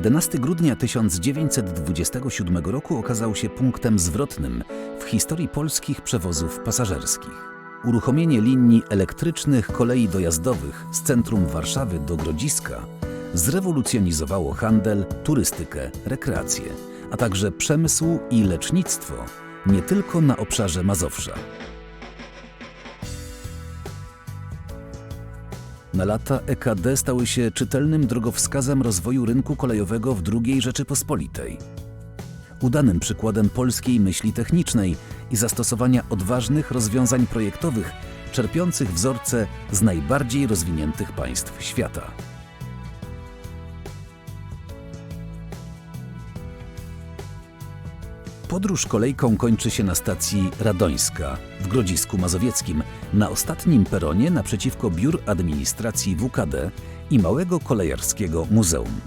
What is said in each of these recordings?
11 grudnia 1927 roku okazał się punktem zwrotnym w historii polskich przewozów pasażerskich. Uruchomienie linii elektrycznych kolei dojazdowych z centrum Warszawy do Grodziska zrewolucjonizowało handel, turystykę, rekreację, a także przemysł i lecznictwo nie tylko na obszarze Mazowsza. Na lata EKD stały się czytelnym drogowskazem rozwoju rynku kolejowego w II Rzeczypospolitej. Udanym przykładem polskiej myśli technicznej i zastosowania odważnych rozwiązań projektowych, czerpiących wzorce z najbardziej rozwiniętych państw świata. Podróż kolejką kończy się na stacji Radońska w Grodzisku Mazowieckim, na ostatnim peronie naprzeciwko biur administracji WKD i małego kolejarskiego muzeum.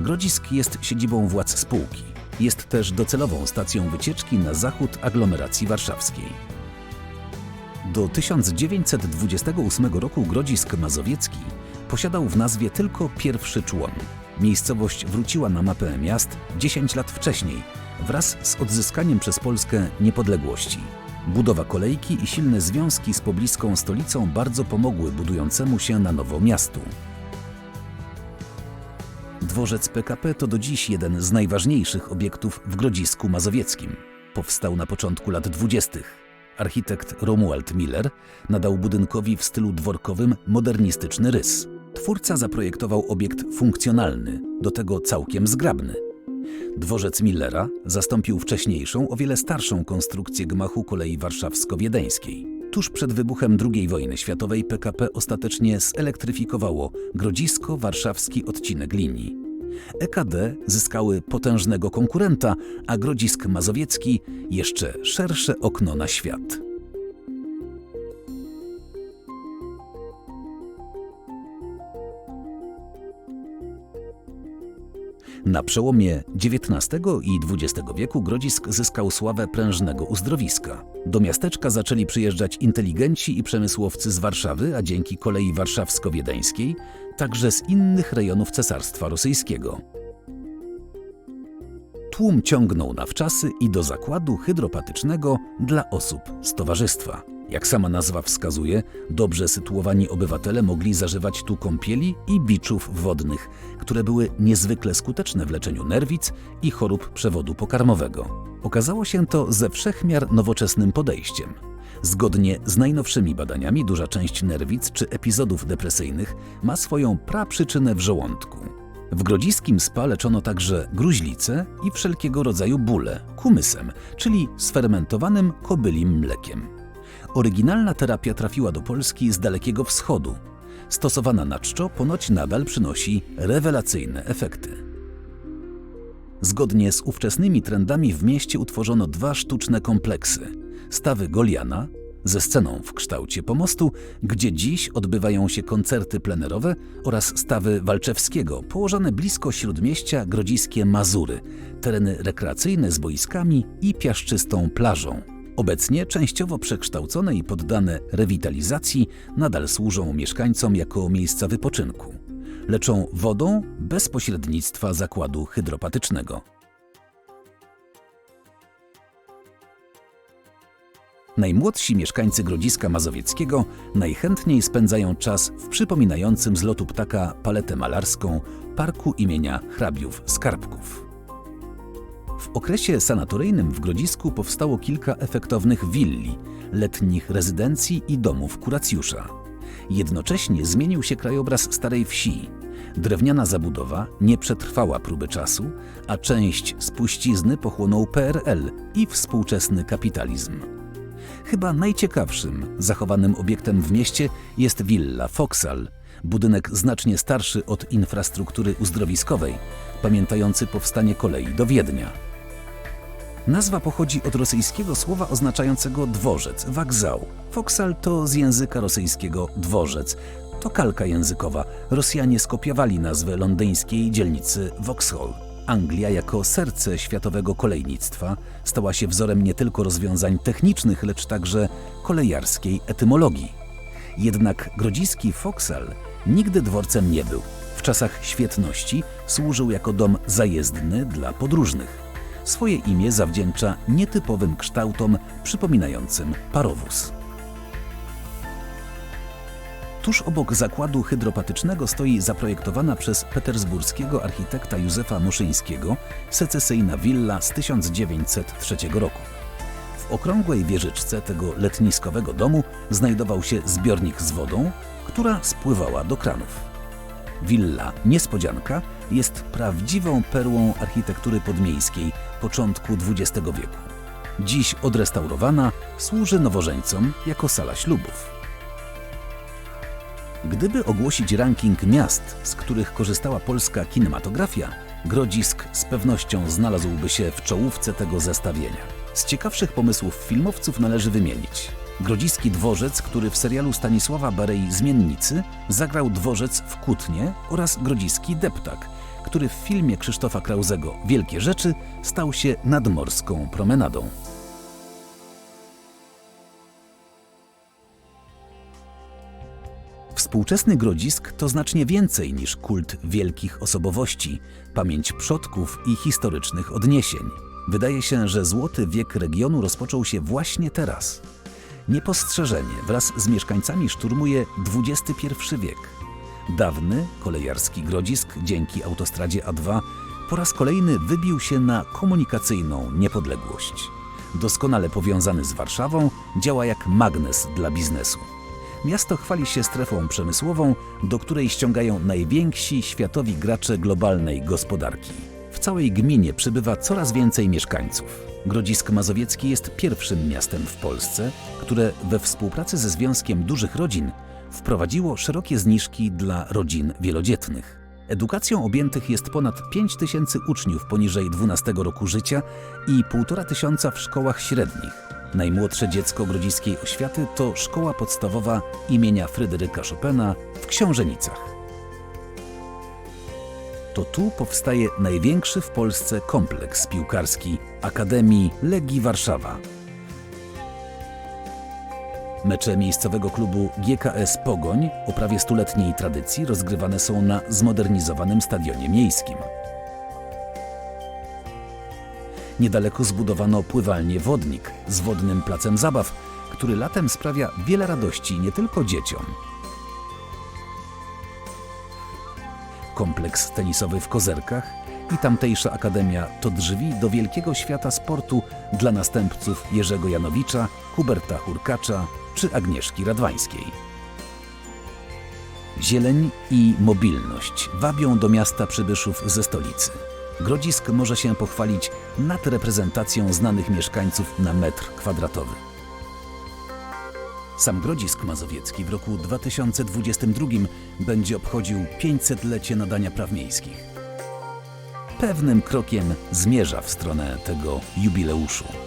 Grodzisk jest siedzibą władz spółki. Jest też docelową stacją wycieczki na zachód aglomeracji warszawskiej. Do 1928 roku Grodzisk Mazowiecki posiadał w nazwie tylko pierwszy człon. Miejscowość wróciła na mapę miast 10 lat wcześniej, wraz z odzyskaniem przez Polskę niepodległości. Budowa kolejki i silne związki z pobliską stolicą bardzo pomogły budującemu się na nowo miastu. Dworzec PKP to do dziś jeden z najważniejszych obiektów w Grodzisku Mazowieckim. Powstał na początku lat 20. Architekt Romuald Miller nadał budynkowi w stylu dworkowym modernistyczny rys. Twórca zaprojektował obiekt funkcjonalny, do tego całkiem zgrabny. Dworzec Millera zastąpił wcześniejszą, o wiele starszą konstrukcję gmachu kolei warszawsko-wiedeńskiej. Tuż przed wybuchem II wojny światowej PKP ostatecznie zelektryfikowało Grodzisko-Warszawski odcinek linii. EKD zyskały potężnego konkurenta, a Grodzisk Mazowiecki jeszcze szersze okno na świat. Na przełomie XIX i XX wieku Grodzisk zyskał sławę prężnego uzdrowiska. Do miasteczka zaczęli przyjeżdżać inteligenci i przemysłowcy z Warszawy, a dzięki kolei warszawsko-wiedeńskiej także z innych rejonów Cesarstwa Rosyjskiego. Tłum ciągnął na wczasy i do zakładu hydropatycznego dla osób z towarzystwa. Jak sama nazwa wskazuje, dobrze sytuowani obywatele mogli zażywać tu kąpieli i biczów wodnych, które były niezwykle skuteczne w leczeniu nerwic i chorób przewodu pokarmowego. Okazało się to ze wszechmiar nowoczesnym podejściem. Zgodnie z najnowszymi badaniami duża część nerwic czy epizodów depresyjnych ma swoją praprzyczynę w żołądku. W grodziskim spa leczono także gruźlicę i wszelkiego rodzaju bóle kumysem, czyli sfermentowanym kobylim mlekiem. Oryginalna terapia trafiła do Polski z Dalekiego Wschodu. Stosowana na czczo ponoć nadal przynosi rewelacyjne efekty. Zgodnie z ówczesnymi trendami w mieście utworzono dwa sztuczne kompleksy: stawy Goliana ze sceną w kształcie pomostu, gdzie dziś odbywają się koncerty plenerowe oraz stawy Walczewskiego, położone blisko śródmieścia grodziskie Mazury, tereny rekreacyjne z boiskami i piaszczystą plażą. Obecnie częściowo przekształcone i poddane rewitalizacji nadal służą mieszkańcom jako miejsca wypoczynku. Leczą wodą bez pośrednictwa zakładu hydropatycznego. Najmłodsi mieszkańcy Grodziska Mazowieckiego najchętniej spędzają czas w przypominającym z lotu ptaka paletę malarską parku imienia hrabiów Skarbków. W okresie sanatoryjnym w Grodzisku powstało kilka efektownych willi, letnich rezydencji i domów kuracjusza. Jednocześnie zmienił się krajobraz Starej Wsi. Drewniana zabudowa nie przetrwała próby czasu, a część spuścizny pochłonął PRL i współczesny kapitalizm. Chyba najciekawszym zachowanym obiektem w mieście jest willa Foksal, budynek znacznie starszy od infrastruktury uzdrowiskowej, pamiętający powstanie kolei do Wiednia. Nazwa pochodzi od rosyjskiego słowa oznaczającego dworzec, wagzał. Foksal to z języka rosyjskiego dworzec. To kalka językowa. Rosjanie skopiowali nazwę londyńskiej dzielnicy Vauxhall. Anglia jako serce światowego kolejnictwa stała się wzorem nie tylko rozwiązań technicznych, lecz także kolejarskiej etymologii. Jednak grodziski Foksal nigdy dworcem nie był. W czasach świetności służył jako dom zajezdny dla podróżnych. Swoje imię zawdzięcza nietypowym kształtom przypominającym parowóz. Tuż obok zakładu hydropatycznego stoi zaprojektowana przez petersburskiego architekta Józefa Muszyńskiego secesyjna willa z 1903 roku. W okrągłej wieżyczce tego letniskowego domu znajdował się zbiornik z wodą, która spływała do kranów. Willa Niespodzianka jest prawdziwą perłą architektury podmiejskiej początku XX wieku. Dziś odrestaurowana służy nowożeńcom jako sala ślubów. Gdyby ogłosić ranking miast, z których korzystała polska kinematografia, Grodzisk z pewnością znalazłby się w czołówce tego zestawienia. Z ciekawszych pomysłów filmowców należy wymienić Grodziski Dworzec, który w serialu Stanisława Barei Zmiennicy zagrał dworzec w Kutnie oraz Grodziski Deptak, który w filmie Krzysztofa Krauzego Wielkie Rzeczy stał się nadmorską promenadą. Współczesny Grodzisk to znacznie więcej niż kult wielkich osobowości, pamięć przodków i historycznych odniesień. Wydaje się, że złoty wiek regionu rozpoczął się właśnie teraz. Niepostrzeżenie wraz z mieszkańcami szturmuje XXI wiek. Dawny kolejarski Grodzisk dzięki autostradzie A2 po raz kolejny wybił się na komunikacyjną niepodległość. Doskonale powiązany z Warszawą, działa jak magnes dla biznesu. Miasto chwali się strefą przemysłową, do której ściągają najwięksi światowi gracze globalnej gospodarki. W całej gminie przybywa coraz więcej mieszkańców. Grodzisk Mazowiecki jest pierwszym miastem w Polsce, które we współpracy ze Związkiem Dużych Rodzin wprowadziło szerokie zniżki dla rodzin wielodzietnych. Edukacją objętych jest ponad 5 tysięcy uczniów poniżej 12 roku życia i 1,5 tysiąca w szkołach średnich. Najmłodsze dziecko grodziskiej oświaty to szkoła podstawowa imienia Fryderyka Chopina w Książenicach. To tu powstaje największy w Polsce kompleks piłkarski Akademii Legii Warszawa. Mecze miejscowego klubu GKS Pogoń o prawie stuletniej tradycji rozgrywane są na zmodernizowanym stadionie miejskim. Niedaleko zbudowano pływalnię Wodnik z wodnym placem zabaw, który latem sprawia wiele radości nie tylko dzieciom. Kompleks tenisowy w Kozerkach i tamtejsza akademia to drzwi do wielkiego świata sportu dla następców Jerzego Janowicza, Huberta Hurkacza czy Agnieszki Radwańskiej. Zieleń i mobilność wabią do miasta przybyszów ze stolicy. Grodzisk może się pochwalić nadreprezentacją znanych mieszkańców na metr kwadratowy. Sam Grodzisk Mazowiecki w roku 2022 będzie obchodził 500-lecie nadania praw miejskich. Pewnym krokiem zmierza w stronę tego jubileuszu.